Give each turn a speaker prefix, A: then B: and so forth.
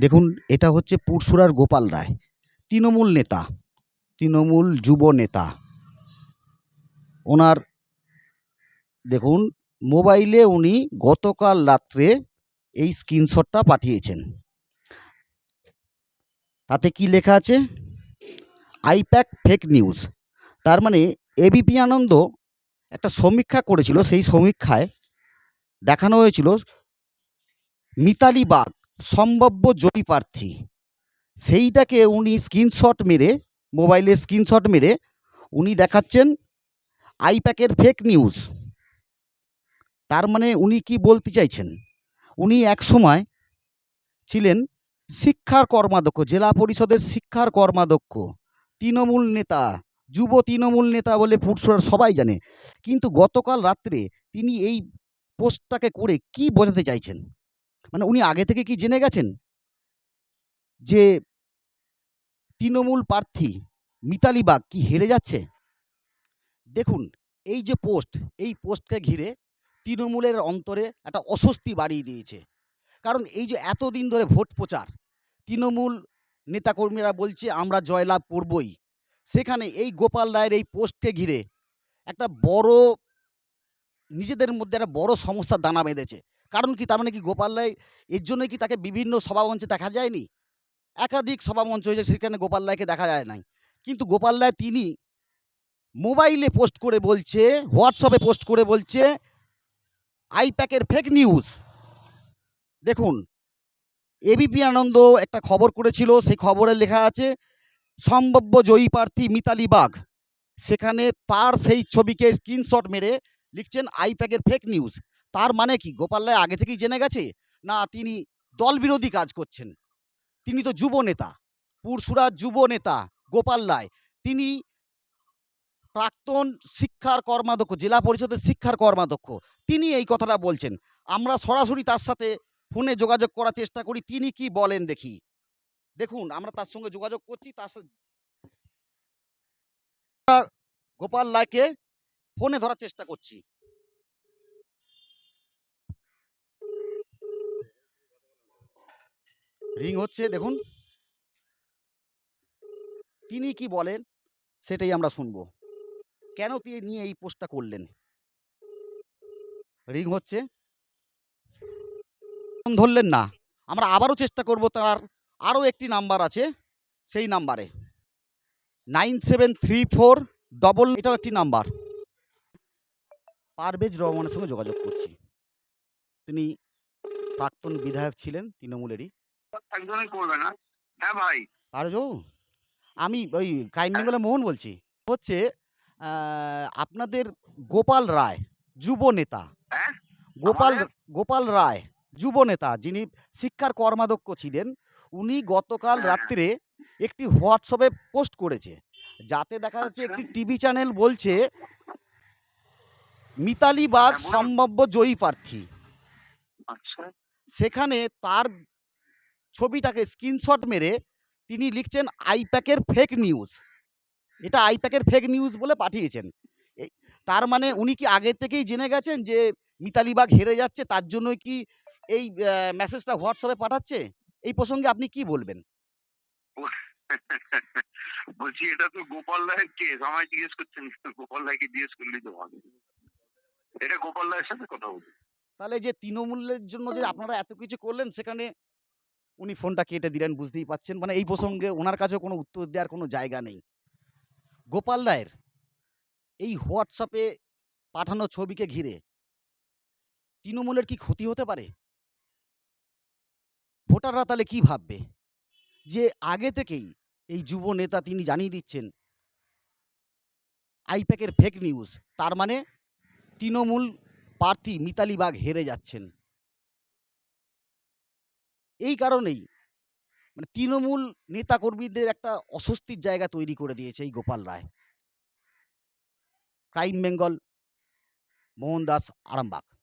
A: দেখুন, এটা হচ্ছে পুরসুরার গোপাল রায়, তৃণমূল নেতা, তৃণমূল যুব নেতা। ওনার, দেখুন, মোবাইলে উনি গতকাল রাত্রে এই স্ক্রিনশটটা পাঠিয়েছেন। তাতে কি লেখা আছে? I-PAC fake news. তার মানে এবিপি আনন্দ একটা সমীক্ষা করেছিল, সেই সমীক্ষায় দেখানো হয়েছিল মিতালি বাগ। সম্ভাব্য জয়ী প্রার্থী। সেইটাকে উনি স্ক্রিনশট মেরে মোবাইলে স্ক্রিনশট মেরে উনি দেখাচ্ছেন আইপ্যাকের ফেক নিউজ তার মানে উনি কি বলতে চাইছেন? উনি এক সময় ছিলেন শিক্ষার কর্মাধ্যক্ষ, জেলা পরিষদের শিক্ষার কর্মাধ্যক্ষ, তৃণমূল নেতা, যুব তৃণমূল নেতা বলে পুরসুরার সবাই জানে। কিন্তু গতকাল রাত্রে তিনি এই পোস্টটাকে করে কি বোঝাতে চাইছেন? মানে উনি আগে থেকে কি জেনে গেছেন? যে তৃণমূল প্রার্থী মিতালি বাগ কি হেরে যাচ্ছে? দেখুন, এই যে পোস্ট, এই পোস্টকে ঘিরে তৃণমূলের অন্তরে একটা অস্বস্তি বাড়িয়ে দিয়েছে। কারণ এই যে এতদিন ধরে ভোট প্রচার, তৃণমূল নেতাকর্মীরা বলছে, আমরা জয়লাভ করবই। সেখানে এই গোপাল রায়ের এই পোস্টকে ঘিরে একটা বড়, নিজেদের মধ্যে একটা বড় সমস্যার দানা বেঁধেছে। কারণ কি? তার মানে কি গোপাল রায় এর জন্যই কি তাকে বিভিন্ন সভামঞ্চে দেখা যায়নি? একাধিক সভামঞ্চ হয়েছে সেখানে গোপাল রায়কে দেখা যায় নাই। কিন্তু গোপাল রায় তিনি মোবাইলে পোস্ট করে বলছে, হোয়াটসঅ্যাপে পোস্ট করে বলছে আইপ্যাকের ফেক নিউজ দেখুন এবিপি আনন্দ একটা খবর করেছিল, সেই খবরে লেখা আছে, সম্ভাব্য জয়ী প্রার্থী মিতালি বাগ সেখানে তার সেই ছবিকে স্ক্রিনশট মেরে লিখছেন আইপ্যাকের ফেক নিউজ তার মানে কি? গোপাল রায় আগে থেকেই জেনে গেছে? না, তিনি দল বিরোধী কাজ করছেন। তিনি তো যুব নেতা পুরসুরার যুব নেতা গোপাল রায়। তিনি প্রাক্তন শিক্ষার কর্মাধ্যক্ষ, জেলা পরিষদের শিক্ষার কর্মাধ্যক্ষ। তিনি এই কথাটা বলছেন। আমরা সরাসরি তার সাথে ফোনে যোগাযোগ করার চেষ্টা করি। তিনি কি বলেন দেখি। দেখুন, আমরা তার সঙ্গে যোগাযোগ করছি। তার গোপাল রায়কে ফোনে ধরার চেষ্টা করছি। রিং হচ্ছে, দেখুন। তিনি কি বলেন, সেটাই আমরা শুনব। কেন তিনি নিয়ে এই পোস্টটা করলেন? রিং হচ্ছে ধরলেন না। আমরা আবারও চেষ্টা করব তার আরও একটি নাম্বার আছে, সেই নাম্বারে। Nine seven three four double এটাও একটি নাম্বার। পারভেজ রহমানের সঙ্গে যোগাযোগ করছি। তিনি প্রাক্তন বিধায়ক ছিলেন, তৃণমূলেরই।
B: একজনই করবে না। হ্যাঁ ভাই?
A: আমি ওই ক্রাইম বেঙ্গলের মোহন বলছি। হচ্ছে আপনাদের গোপাল রায় যুব নেতা।
B: হ্যাঁ?
A: গোপাল গোপাল রায় যুব নেতা যিনি শিক্ষার কর্মাধ্যক্ষ ছিলেন উনি গতকাল
B: হ্যাঁ।
A: রাত্রে একটি হোয়াটসঅ্যাপে পোস্ট করেছে। যাতে দেখা যাচ্ছে
B: আচ্ছা।
A: একটি টিভি চ্যানেল বলছে মিতালি বাগ
B: হ্যাঁ,
A: সম্ভাব্য জয়ী প্রার্থী।
B: আচ্ছা।
A: সেখানে তার ছবিটাকে স্ক্রিনশট মেরে তিনি লিখছেন আইপ্যাকের ফেক নিউজ এটা আইপ্যাকের ফেক নিউজ বলে পাঠিয়েছেন। তার মানে উনি কি আগে থেকেই জেনে গেছেন যে মিতালি বাগ হেরে যাচ্ছে তার জন্য কি এই মেসেজটা হোয়াটসঅ্যাপে পাঠাচ্ছে? এই প্রসঙ্গে আপনি কি বলবেন?
B: বলছি এটা তো গোপাল রায়ের কেস আমায় জিজ্ঞেস করছেন গোপাল রায়কে জিজ্ঞেস করলেই তো এটা গোপাল রায়ের সাথে কথা বলুন।
A: তাহলে যে তৃণমূলের জন্য যে আপনারা এত কিছু করলেন সেখানে উনি ফোনটা কেটে দিলেন, বুঝতেই পাচ্ছেন মানে এই প্রসঙ্গে ওনার কাছে কোনো উত্তর দেওয়ার কোনো জায়গা নেই। গোপাল রায়ের এই হোয়াটসঅ্যাপে পাঠানো ছবিকে ঘিরে তৃণমূলের কি ক্ষতি হতে পারে? ভোটাররা তাহলে কি ভাববে? যে আগে থেকেই এই যুব নেতা তিনি জানিয়ে দিচ্ছেন, আইপ্যাকের ফেক নিউজ তার মানে তৃণমূল প্রার্থী মিতালি বাগ হেরে যাচ্ছেন। এই কারণেই মানে তৃণমূল নেতাকর্মীদের একটা অস্বস্তির জায়গা তৈরি করে দিয়েছে এই গোপাল রায়। ক্রাইম বেঙ্গল, মোহনদাস আরামবাগ।